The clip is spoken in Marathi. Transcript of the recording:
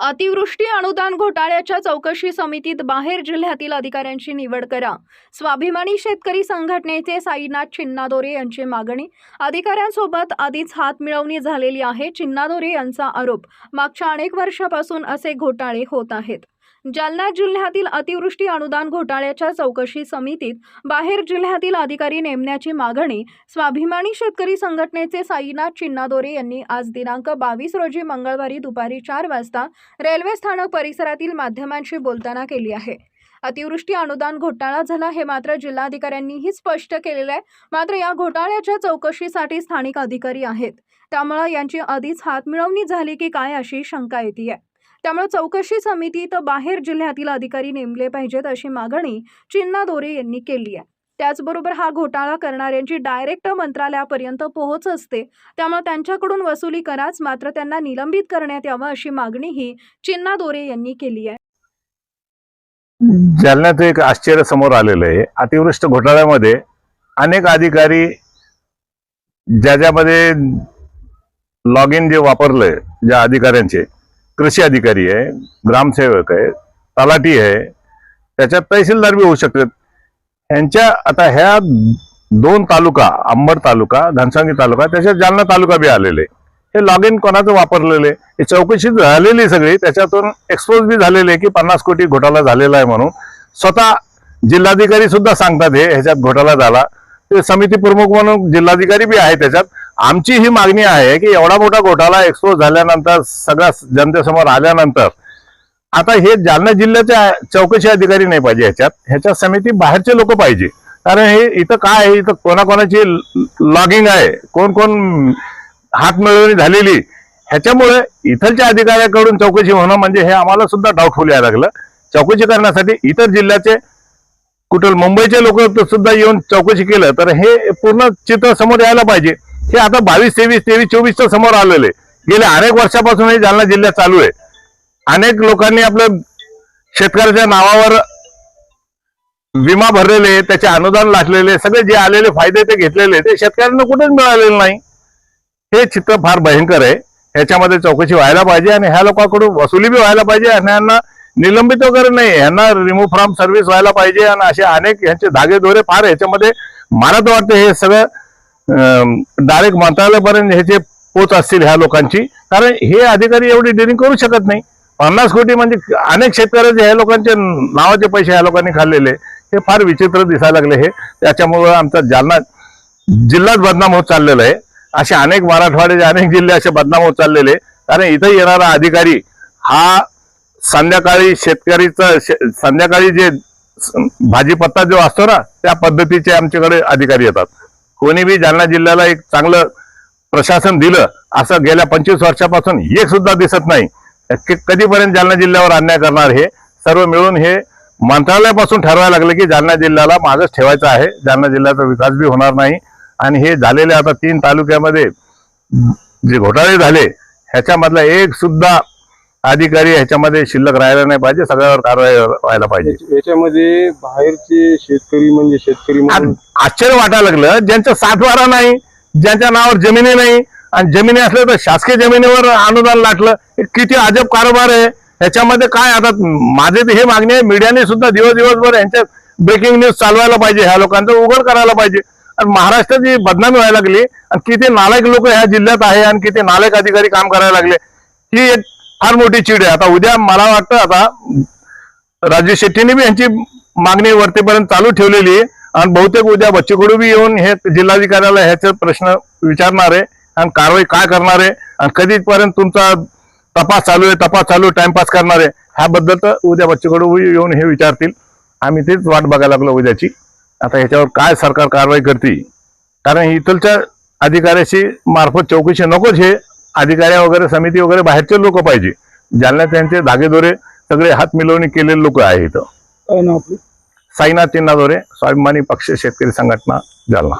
अतिवृष्टी अनुदान घोटाळ्याच्या चौकशी समितीत बाहेर जिल्ह्यातील अधिकाऱ्यांची निवड करा. स्वाभिमानी शेतकरी संघटनेचे साईनाथ चिन्नादोरे यांची मागणी. अधिकाऱ्यांसोबत आधीच हात मिळवणी झालेली आहे चिन्नादोरे यांचा आरोप. मागच्या अनेक वर्षापासून असे घोटाळे होत आहेत. जालना जिल्ह्यातील अतिवृष्टी अनुदान घोटाळ्याच्या चौकशी समितीत बाहेर जिल्ह्यातील अधिकारी नेमण्याची मागणी स्वाभिमानी शेतकरी संघटनेचे साईनाथ चिन्नादोरे यांनी आज दिनांक बावीस रोजी मंगळवारी दुपारी चार वाजता रेल्वे स्थानक परिसरातील माध्यमांशी बोलताना केली आहे. अतिवृष्टी अनुदान घोटाळा झाला हे मात्र जिल्हाधिकाऱ्यांनीही स्पष्ट केलेलं आहे. मात्र या घोटाळ्याच्या चौकशीसाठी स्थानिक अधिकारी आहेत. त्यामुळं यांची आधीच हातमिळवणी झाली की काय अशी शंका येते आहे त्यामुळे चौकशी समितीत बाहेर जिल्ह्यातील अधिकारी नेमले पाहिजेत अशी मागणी चिन्ना दोरे यांनी केली आहे. त्याचबरोबर हा घोटाळा करणाऱ्यांची डायरेक्ट मंत्रालयापर्यंत पोहोच असते. त्यामुळे त्यांच्याकडून वसुली कराच मात्र त्यांना निलंबित करण्यात यावं अशी मागणीही चिन्ना दोरे यांनी केली आहे. जालन्यात एक आश्चर्य समोर आलेलं आहे. अतिवृष्ट घोटाळ्यामध्ये अनेक अधिकारी ज्याच्यामध्ये लॉग इन जे वापरलंय ज्या अधिकाऱ्यांचे कृषी अधिकारी आहे ग्रामसेवक आहे तलाठी आहे त्याच्यात तहसीलदार बी होऊ शकतात. ह्यांच्या आता ह्या दोन तालुका अंबड तालुका घनसांगी तालुका त्याच्यात जालना तालुका बी आलेले. हे लॉग इन कोणाचं वापरलेले? हे चौकशी झालेली सगळी त्याच्यातून एक्सपोज बी झालेले की पन्नास कोटी घोटाळा झालेला आहे म्हणून. स्वतः जिल्हाधिकारी सुद्धा सांगतात हे ह्याच्यात घोटाळा झाला. ते समिती प्रमुख म्हणून जिल्हाधिकारी बी आहे त्याच्यात. आमची ही मागणी आहे की एवढा मोठा घोटाळा एक्सपोज झाल्यानंतर सगळ्या जनतेसमोर आल्यानंतर आता हे जालना जिल्ह्याचे चौकशी अधिकारी नाही पाहिजे ह्याच्यात ह्याच्या समिती बाहेरचे लोक पाहिजे. कारण हे इथं काय आहे? इथं कोणाकोणाची लॉगिंग आहे? कोण कोण हात मिळवणी झालेली? ह्याच्यामुळे इथलच्या अधिकाऱ्याकडून चौकशी होणं म्हणजे हे आम्हाला सुद्धा डाऊटफुल यायला लागलं. चौकशी करण्यासाठी इतर जिल्ह्याचे कुठं मुंबईचे लोक सुद्धा येऊन चौकशी केलं तर हे पूर्ण चित्र समोर यायला पाहिजे. हे आता बावीस तेवीस तेवीस चोवीसच्या समोर आलेले. गेल्या अनेक वर्षापासून हे जालना जिल्ह्यात चालू आहे. अनेक लोकांनी आपलं शेतकऱ्याच्या नावावर विमा भरलेले त्याचे अनुदान लाटलेले सगळे जे आलेले फायदे ते घेतलेले ते शेतकऱ्यांना कुठेच मिळालेले नाही. हे चित्र फार भयंकर आहे. ह्याच्यामध्ये चौकशी व्हायला पाहिजे आणि ह्या लोकांकडून वसुली बी व्हायला पाहिजे आणि यांना निलंबित वगैरे नाही. यांना रिमूव्ह फ्रॉम सर्व्हिस व्हायला पाहिजे आणि असे अनेक यांचे धागे दोरे फार ह्याच्यामध्ये मला तर वाटतं हे सगळं डायरेक्ट मंत्रालयापर्यंत ह्याचे पोच असतील ह्या लोकांची कारण हे अधिकारी एवढी डिलिंग करू शकत नाही. पन्नास कोटी म्हणजे अनेक शेतकऱ्याचे ह्या लोकांचे नावाचे पैसे ह्या लोकांनी खाल्लेले. हे फार विचित्र दिसायला लागले हे. त्याच्यामुळं आमचा जालना जिल्हाच बदनाम होत चाललेला आहे. असे अनेक मराठवाड्याचे अनेक जिल्हे असे बदनाम होत चाललेले कारण इथं येणारा अधिकारी हा संध्याकाळी शेतकरीचा शे- संध्याकाळी जे भाजीपत्ता जो असतो ना त्या पद्धतीचे आमच्याकडे अधिकारी येतात. कोणी बी जालना जिल्ह्याला एक चांगलं प्रशासन दिलं असं गेल्या पंचवीस वर्षापासून एक सुद्धा दिसत नाही. कधीपर्यंत जालना जिल्ह्यावर अन्याय करणार हे? सर्व मिळून हे मंत्रालयापासून ठरवायला लागलं की जालना जिल्ह्याला मागच ठेवायचं आहे. जालना जिल्ह्याचा विकास बी होणार नाही. आणि हे झालेले आता तीन तालुक्यामध्ये जे घोटाळे झाले ह्याच्यामधला एक सुद्धा अधिकारी ह्याच्यामध्ये शिल्लक राहायला नाही पाहिजे सगळ्यावर कारवाई व्हायला पाहिजे. याच्या- याच्यामध्ये बाहेरचे शेतकरी म्हणजे शेतकरी म्हणून आश्चर्य वाटायला लागलं. ज्यांचा सातवारा नाही ज्यांच्या नावावर जमिनी नाही आणि जमिनी असल्या तर शासकीय जमिनीवर अनुदान लाटलं. हे किती अजब कारभार आहे. ह्याच्यामध्ये काय आता माझे तर हे मागणी आहे मीडियाने सुद्धा दिवस दिवसभर यांच्या ब्रेकिंग न्यूज चालवायला पाहिजे ह्या लोकांचं उघड करायला पाहिजे. आणि महाराष्ट्राची बदनामी व्हायला लागली आणि किती नालायक लोक ह्या जिल्ह्यात आहे आणि किती नालायक अधिकारी काम करायला लागले ही एक फार मोठी चीड आहे. आता उद्या मला वाटतं आता राजू शेट्टीने बी यांची मागणी वरतीपर्यंत चालू ठेवलेली आहे. आणि बहुतेक उद्या बच्चेकडू बी येऊन हे जिल्हाधिकाऱ्याला ह्याचे प्रश्न विचारणार आहे आणि कारवाई काय करणार आहे. आणि कधीपर्यंत तुमचा तपास चालू आहे तपास चालू आहे टाइमपास करणार आहे. ह्याबद्दल तर उद्या बच्चेकडू येऊन हे विचारतील. आम्ही तेच वाट बघायला लागलो उद्याची. आता ह्याच्यावर काय सरकार कारवाई करते? कारण इथलच्या अधिकाऱ्याशी मार्फत चौकशी नकोच हे अधिकारी वगैरे समिती वगैरे बाहेरचे लोक पाहिजे. जालन्यात त्यांचे धागेदोरे सगळे हात मिळवणी केलेले लोक आहे इथं साईनाथ चिन्नादोरे स्वाभिमानी पक्ष शेतकरी संघटना जालना.